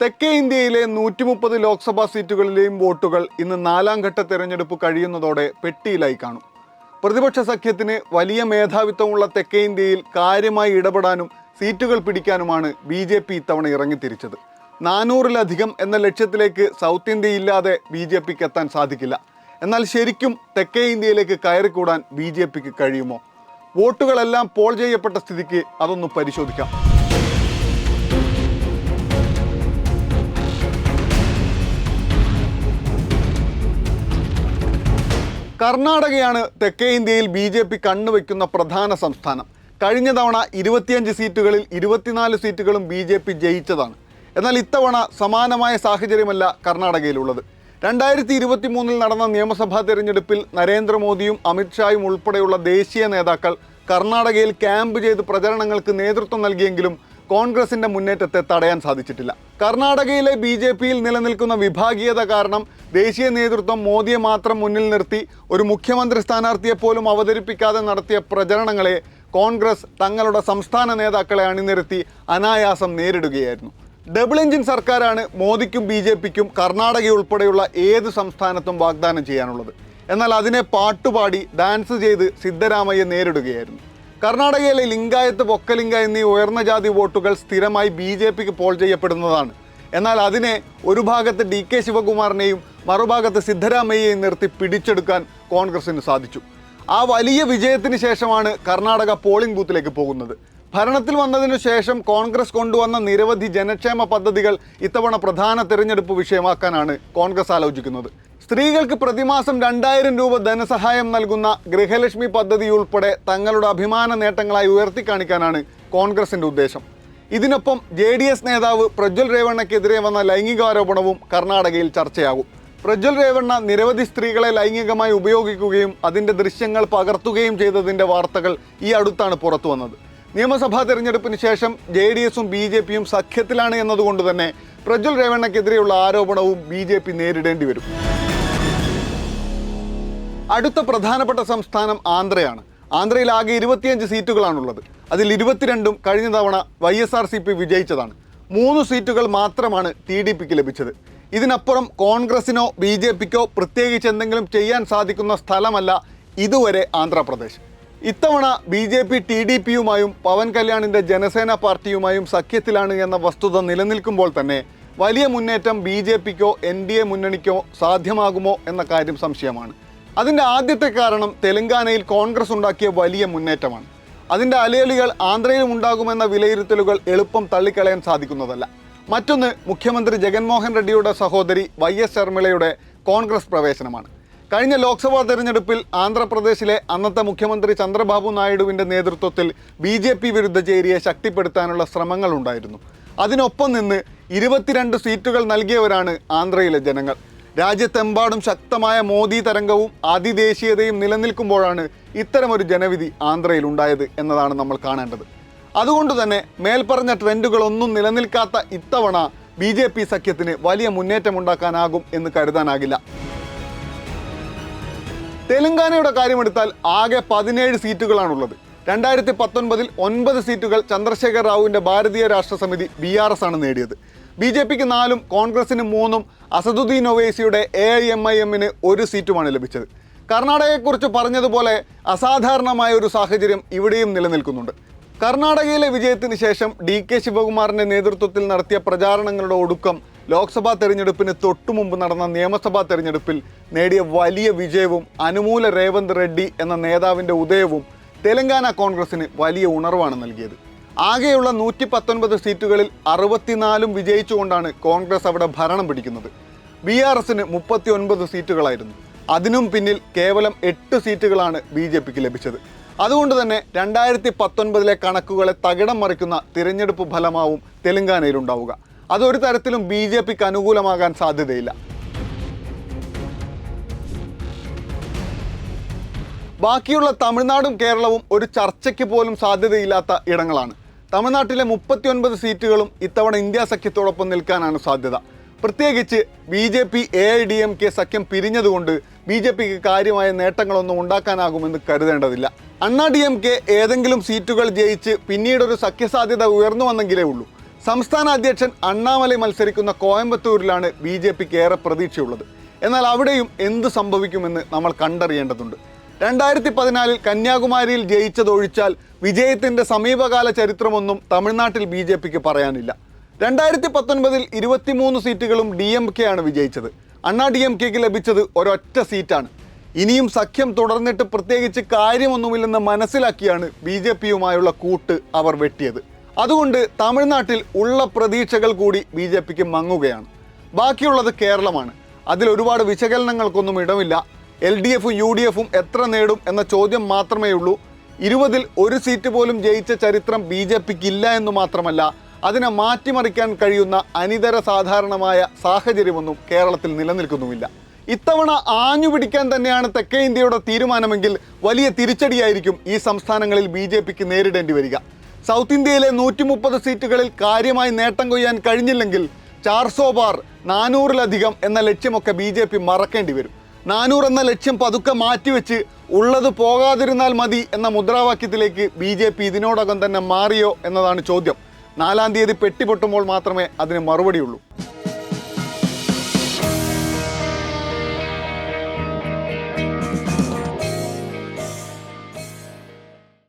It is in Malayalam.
തെക്കേ ഇന്ത്യയിലെ നൂറ്റി മുപ്പത് ലോക്സഭാ സീറ്റുകളിലെയും വോട്ടുകൾ ഇന്ന് നാലാം ഘട്ട തെരഞ്ഞെടുപ്പ് കഴിയുന്നതോടെ പെട്ടിയിലായി കാണും. പ്രതിപക്ഷ സഖ്യത്തിന് വലിയ മേധാവിത്വമുള്ള തെക്കേ ഇന്ത്യയിൽ കാര്യമായി ഇടപെടാനും സീറ്റുകൾ പിടിക്കാനുമാണ് ബി ജെ പി ഇത്തവണ ഇറങ്ങിത്തിരിച്ചത്. നാനൂറിലധികം എന്ന ലക്ഷ്യത്തിലേക്ക് സൗത്ത് ഇന്ത്യയില്ലാതെ ബി ജെ പിക്ക് എത്താൻ സാധിക്കില്ല. എന്നാൽ ശരിക്കും തെക്കേ ഇന്ത്യയിലേക്ക് കയറിക്കൂടാൻ ബി ജെ പിക്ക് കഴിയുമോ? വോട്ടുകളെല്ലാം പോൾ ചെയ്യപ്പെട്ട സ്ഥിതിക്ക് അതൊന്ന് പരിശോധിക്കാം. കർണാടകയാണ് തെക്കേ ഇന്ത്യയിൽ ബി ജെ പി കണ്ണുവെക്കുന്ന പ്രധാന സംസ്ഥാനം. കഴിഞ്ഞ തവണ ഇരുപത്തിയഞ്ച് സീറ്റുകളിൽ ഇരുപത്തിനാല് സീറ്റുകളും ബി ജെ പി ജയിച്ചതാണ്. എന്നാൽ ഇത്തവണ സമാനമായ സാഹചര്യമല്ല കർണാടകയിലുള്ളത്. രണ്ടായിരത്തി ഇരുപത്തി മൂന്നിൽ നടന്ന നിയമസഭാ തെരഞ്ഞെടുപ്പിൽ നരേന്ദ്രമോദിയും അമിത്ഷായും ഉൾപ്പെടെയുള്ള ദേശീയ നേതാക്കൾ കർണാടകയിൽ ക്യാമ്പ് ചെയ്ത് പ്രചരണങ്ങൾക്ക് നേതൃത്വം നൽകിയെങ്കിലും കോൺഗ്രസിന്റെ മുന്നേറ്റത്തെ തടയാൻ സാധിച്ചിട്ടില്ല. കർണാടകയിലെ ബി ജെ പിയിൽ നിലനിൽക്കുന്ന വിഭാഗീയത കാരണം ദേശീയ നേതൃത്വം മോദിയെ മാത്രം മുന്നിൽ നിർത്തി ഒരു മുഖ്യമന്ത്രി സ്ഥാനാർത്ഥിയെ പോലും അവതരിപ്പിക്കാതെ നടത്തിയ പ്രചരണങ്ങളെ കോൺഗ്രസ് തങ്ങളുടെ സംസ്ഥാന നേതാക്കളെ അണിനിരത്തി അനായാസം നേരിടുകയായിരുന്നു. ഡബിൾ എഞ്ചിൻ സർക്കാരാണ് മോദിക്കും ബി ജെ പിക്കും കർണാടക ഉൾപ്പെടെയുള്ള ഏത് സംസ്ഥാനത്തും വാഗ്ദാനം ചെയ്യാനുള്ളത്. എന്നാൽ അതിനെ പാട്ടുപാടി ഡാൻസ് ചെയ്ത് സിദ്ധരാമയ്യ നേരിടുകയായിരുന്നു. കർണാടകയിലെ ലിംഗായത്ത് പൊക്കലിംഗ എന്നീ ഉയർന്ന ജാതി വോട്ടുകൾ സ്ഥിരമായി ബി ജെ പിക്ക് പോൾ ചെയ്യപ്പെടുന്നതാണ്. എന്നാൽ അതിനെ ഒരു ഭാഗത്ത് ഡി കെ ശിവകുമാറിനെയും മറുഭാഗത്ത് സിദ്ധരാമയ്യയെ നിർത്തി പിടിച്ചെടുക്കാൻ കോൺഗ്രസിന് സാധിച്ചു. ആ വലിയ വിജയത്തിന് ശേഷമാണ് കർണാടക പോളിംഗ് ബൂത്തിലേക്ക് പോകുന്നത്. ഭരണത്തിൽ വന്നതിനു ശേഷം കോൺഗ്രസ് കൊണ്ടുവന്ന നിരവധി ജനക്ഷേമ പദ്ധതികൾ ഇത്തവണ പ്രധാന തെരഞ്ഞെടുപ്പ് വിഷയമാക്കാനാണ് കോൺഗ്രസ് ആലോചിക്കുന്നത്. സ്ത്രീകൾക്ക് പ്രതിമാസം രണ്ടായിരം രൂപ ധനസഹായം നൽകുന്ന ഗൃഹലക്ഷ്മി പദ്ധതി ഉൾപ്പെടെ തങ്ങളുടെ അഭിമാന നേട്ടങ്ങളായി ഉയർത്തിക്കാണിക്കാനാണ് കോൺഗ്രസിന്റെ ഉദ്ദേശം. ഇതിനൊപ്പം ജെ ഡി എസ് നേതാവ് പ്രജ്വൽ രേവണ്ണയ്ക്കെതിരെ വന്ന ലൈംഗികാരോപണവും കർണാടകയിൽ ചർച്ചയാകും. പ്രജ്വൽ രേവണ്ണ നിരവധി സ്ത്രീകളെ ലൈംഗികമായി ഉപയോഗിക്കുകയും അതിന്റെ ദൃശ്യങ്ങൾ പകർത്തുകയും ചെയ്തതിന്റെ വാർത്തകൾ ഈ അടുത്താണ് പുറത്തു വന്നത്. നിയമസഭാ തെരഞ്ഞെടുപ്പിന് ശേഷം ജെ ഡി എസും ബി ജെ പിയും സഖ്യത്തിലാണ് എന്നതുകൊണ്ട് തന്നെ പ്രജ്വൽ രേവണ്ണക്കെതിരെയുള്ള ആരോപണവും ബി ജെ പി നേരിടേണ്ടി വരും. അടുത്ത പ്രധാനപ്പെട്ട സംസ്ഥാനം ആന്ധ്രയാണ്. ആന്ധ്രയിൽ ആകെ ഇരുപത്തിയഞ്ച് സീറ്റുകളാണുള്ളത്. അതിൽ ഇരുപത്തിരണ്ടും കഴിഞ്ഞ തവണ Y S R C P വിജയിച്ചതാണ്. മൂന്ന് സീറ്റുകൾ മാത്രമാണ് ടി ഡി പിക്ക് ലഭിച്ചത്. ഇതിനപ്പുറം കോൺഗ്രസിനോ ബി ജെ പിക്കോ പ്രത്യേകിച്ച് എന്തെങ്കിലും ചെയ്യാൻ സാധിക്കുന്ന സ്ഥലമല്ല ഇതുവരെ ആന്ധ്രാപ്രദേശ്. ഇത്തവണ B J P T D പിയുമായും Pawan കല്യാണിന്റെ ജനസേന പാർട്ടിയുമായും സഖ്യത്തിലാണ് എന്ന വസ്തുത നിലനിൽക്കുമ്പോൾ തന്നെ വലിയ മുന്നേറ്റം ബി ജെ പിക്കോ എൻ ഡി എ മുന്നണിക്കോ സാധ്യമാകുമോ എന്ന കാര്യം സംശയമാണ്. അതിന്റെ ആദ്യത്തെ കാരണം തെലങ്കാനയിൽ കോൺഗ്രസ് ഉണ്ടാക്കിയ വലിയ മുന്നേറ്റമാണ്. അതിന്റെ അലയലികൾ ആന്ധ്രയിലും ഉണ്ടാകുമെന്ന വിലയിരുത്തലുകൾ എളുപ്പം തള്ളിക്കളയാൻ സാധിക്കുന്നതല്ല. മറ്റൊന്ന് മുഖ്യമന്ത്രി ജഗൻമോഹൻ റെഡ്ഡിയുടെ സഹോദരി വൈ എസ് ശർമിളയുടെ കോൺഗ്രസ് പ്രവേശനമാണ്. കഴിഞ്ഞ ലോക്സഭാ തെരഞ്ഞെടുപ്പിൽ ആന്ധ്രാപ്രദേശിലെ അന്നത്തെ മുഖ്യമന്ത്രി ചന്ദ്രബാബു നായിഡുവിന്റെ നേതൃത്വത്തിൽ ബി ജെ പി വിരുദ്ധ ചേരിയെ ശക്തിപ്പെടുത്താനുള്ള ശ്രമങ്ങളുണ്ടായിരുന്നു അതിനൊപ്പം നിന്ന് ഇരുപത്തിരണ്ട് സീറ്റുകൾ നൽകിയവരാണ് ആന്ധ്രയിലെ ജനങ്ങൾ. രാജ്യത്തെമ്പാടും ശക്തമായ മോദി തരംഗവും അതിദേശീയതയും നിലനിൽക്കുമ്പോഴാണ് ഇത്തരമൊരു ജനവിധി ആന്ധ്രയിൽ ഉണ്ടായത് എന്നതാണ് നമ്മൾ കാണേണ്ടത്. അതുകൊണ്ട് തന്നെ മേൽപ്പറഞ്ഞ ട്രെൻഡുകളൊന്നും നിലനിൽക്കാത്ത ഇത്തവണ ബി ജെ പി സഖ്യത്തിന് വലിയ മുന്നേറ്റമുണ്ടാക്കാനാകും എന്ന് കരുതാനാകില്ല. തെലങ്കാനയുടെ കാര്യമെടുത്താൽ ആകെ പതിനേഴ് സീറ്റുകളാണുള്ളത്. രണ്ടായിരത്തി പത്തൊൻപതിൽ ഒൻപത് സീറ്റുകൾ ചന്ദ്രശേഖർ റാവുവിന്റെ ഭാരതീയ രാഷ്ട്ര സമിതി ബി ആർ എസ് ആണ് നേടിയത്. ബി ജെ പിക്ക് നാലും കോൺഗ്രസിന് മൂന്നും അസദുദ്ദീൻ ഒവൈസിയുടെ എ ഐ എം ഐ എമ്മിന് ഒരു സീറ്റുമാണ് ലഭിച്ചത്. കർണാടകയെക്കുറിച്ച് പറഞ്ഞതുപോലെ അസാധാരണമായ ഒരു സാഹചര്യം ഇവിടെയും നിലനിൽക്കുന്നുണ്ട്. കർണാടകയിലെ വിജയത്തിന് ശേഷം ഡി കെ ശിവകുമാറിന്റെ നേതൃത്വത്തിൽ നടത്തിയ പ്രചാരണങ്ങളുടെ ഒടുക്കം ലോക്സഭാ തെരഞ്ഞെടുപ്പിന് തൊട്ടുമുമ്പ് നടന്ന നിയമസഭാ തെരഞ്ഞെടുപ്പിൽ നേടിയ വലിയ വിജയവും അനുമൂല രേവന്ത് റെഡ്ഡി എന്ന നേതാവിന്റെ ഉദയവും തെലങ്കാന കോൺഗ്രസിന് വലിയ ഉണർവാണ് നൽകിയത്. ആകെയുള്ള നൂറ്റി പത്തൊൻപത് സീറ്റുകളിൽ അറുപത്തിനാലും വിജയിച്ചുകൊണ്ടാണ് കോൺഗ്രസ് അവിടെ ഭരണം പിടിക്കുന്നത്. ബി ആർ എസിന് മുപ്പത്തി ഒൻപത് സീറ്റുകളായിരുന്നു. അതിനും പിന്നിൽ കേവലം എട്ട് സീറ്റുകളാണ് ബി ജെ പിക്ക് ലഭിച്ചത്. അതുകൊണ്ട് തന്നെ രണ്ടായിരത്തി പത്തൊൻപതിലെ കണക്കുകളെ തകിടം മറിക്കുന്ന തിരഞ്ഞെടുപ്പ് ഫലമാവും തെലങ്കാനയിൽ ഉണ്ടാവുക അതൊരു തരത്തിലും ബി ജെ പിക്ക് അനുകൂലമാകാൻ സാധ്യതയില്ല. ബാക്കിയുള്ള തമിഴ്നാടും കേരളവും ഒരു ചർച്ചയ്ക്ക് പോലും സാധ്യതയില്ലാത്ത ഇടങ്ങളാണ്. തമിഴ്നാട്ടിലെ മുപ്പത്തിയൊൻപത് സീറ്റുകളും ഇത്തവണ ഇന്ത്യ സഖ്യത്തോടൊപ്പം നിൽക്കാനാണ് സാധ്യത. പ്രത്യേകിച്ച് B J P A I D M K സഖ്യം പിരിഞ്ഞതുകൊണ്ട് ബി ജെ പിക്ക് കാര്യമായ നേട്ടങ്ങളൊന്നും ഉണ്ടാക്കാനാകുമെന്ന് കരുതേണ്ടതില്ല. അണ്ണാ ഡി എം കെ ഏതെങ്കിലും സീറ്റുകൾ ജയിച്ച് പിന്നീടൊരു സഖ്യസാധ്യത ഉയർന്നു വന്നെങ്കിലേ ഉള്ളൂ. സംസ്ഥാന അധ്യക്ഷൻ അണ്ണാമലൈ മത്സരിക്കുന്ന കോയമ്പത്തൂരിലാണ് ബി ജെ പിക്ക് ഏറെ പ്രതീക്ഷയുള്ളത്. എന്നാൽ അവിടെയും എന്ത് സംഭവിക്കുമെന്ന് നമ്മൾ കണ്ടറിയേണ്ടതുണ്ട്. രണ്ടായിരത്തി പതിനാലിൽ കന്യാകുമാരിയിൽ ജയിച്ചതൊഴിച്ചാൽ വിജയത്തിന്റെ സമീപകാല ചരിത്രമൊന്നും തമിഴ്നാട്ടിൽ ബി പറയാനില്ല. രണ്ടായിരത്തി പത്തൊൻപതിൽ ഇരുപത്തിമൂന്ന് സീറ്റുകളും ഡി എം കെ ആണ് വിജയിച്ചത്. അണ്ണാ ഡി എം കെക്ക് ലഭിച്ചത് ഒരൊറ്റ സീറ്റാണ്. ഇനിയും സഖ്യം തുടർന്നിട്ട് പ്രത്യേകിച്ച് കാര്യമൊന്നുമില്ലെന്ന് മനസ്സിലാക്കിയാണ് ബി ജെ പിയുമായുള്ള കൂട്ട് അവർ വെട്ടിയത്. അതുകൊണ്ട് തമിഴ്നാട്ടിൽ ഉള്ള പ്രതീക്ഷകൾ കൂടി ബി ജെ പിക്ക് മങ്ങുകയാണ്. ബാക്കിയുള്ളത് കേരളമാണ്. അതിൽ ഒരുപാട് വിശകലനങ്ങൾക്കൊന്നും ഇടമില്ല. എൽ ഡി എഫും യു ഡി എഫും എത്ര നേടും എന്ന ചോദ്യം മാത്രമേ ഉള്ളൂ ഇരുപതിൽ ഒരു സീറ്റ് പോലും ജയിച്ച ചരിത്രം ബി ജെ പിക്ക് ഇല്ല എന്ന് മാത്രമല്ല അതിനെ മാറ്റിമറിക്കാൻ കഴിയുന്ന അനിതര സാധാരണമായ സാഹചര്യമൊന്നും കേരളത്തിൽ നിലനിൽക്കുന്നുമില്ല. ഇത്തവണ ആഞ്ഞു പിടിക്കാൻ തന്നെയാണ് തെക്കേ ഇന്ത്യയുടെ തീരുമാനമെങ്കിൽ വലിയ തിരിച്ചടിയായിരിക്കും ഈ സംസ്ഥാനങ്ങളിൽ ബി ജെ പിക്ക് നേരിടേണ്ടി വരിക. സൗത്ത് ഇന്ത്യയിലെ നൂറ്റി മുപ്പത് സീറ്റുകളിൽ കാര്യമായി നേട്ടം കൊയ്യാൻ കഴിഞ്ഞില്ലെങ്കിൽ ചാർസോ ബാർ നാനൂറിലധികം എന്ന ലക്ഷ്യമൊക്കെ ബി ജെ പി മറക്കേണ്ടി വരും. നാനൂറ് എന്ന ലക്ഷ്യം പതുക്കെ മാറ്റിവെച്ച് ഉള്ളത് പോകാതിരുന്നാൽ മതി എന്ന മുദ്രാവാക്യത്തിലേക്ക് ബി ജെ പി ഇതിനോടകം തന്നെ മാറിയോ എന്നതാണ് ചോദ്യം. നാലാം തീയതി പെട്ടിപൊട്ടുമ്പോൾ മാത്രമേ അതിന് മറുപടിയുള്ളൂ.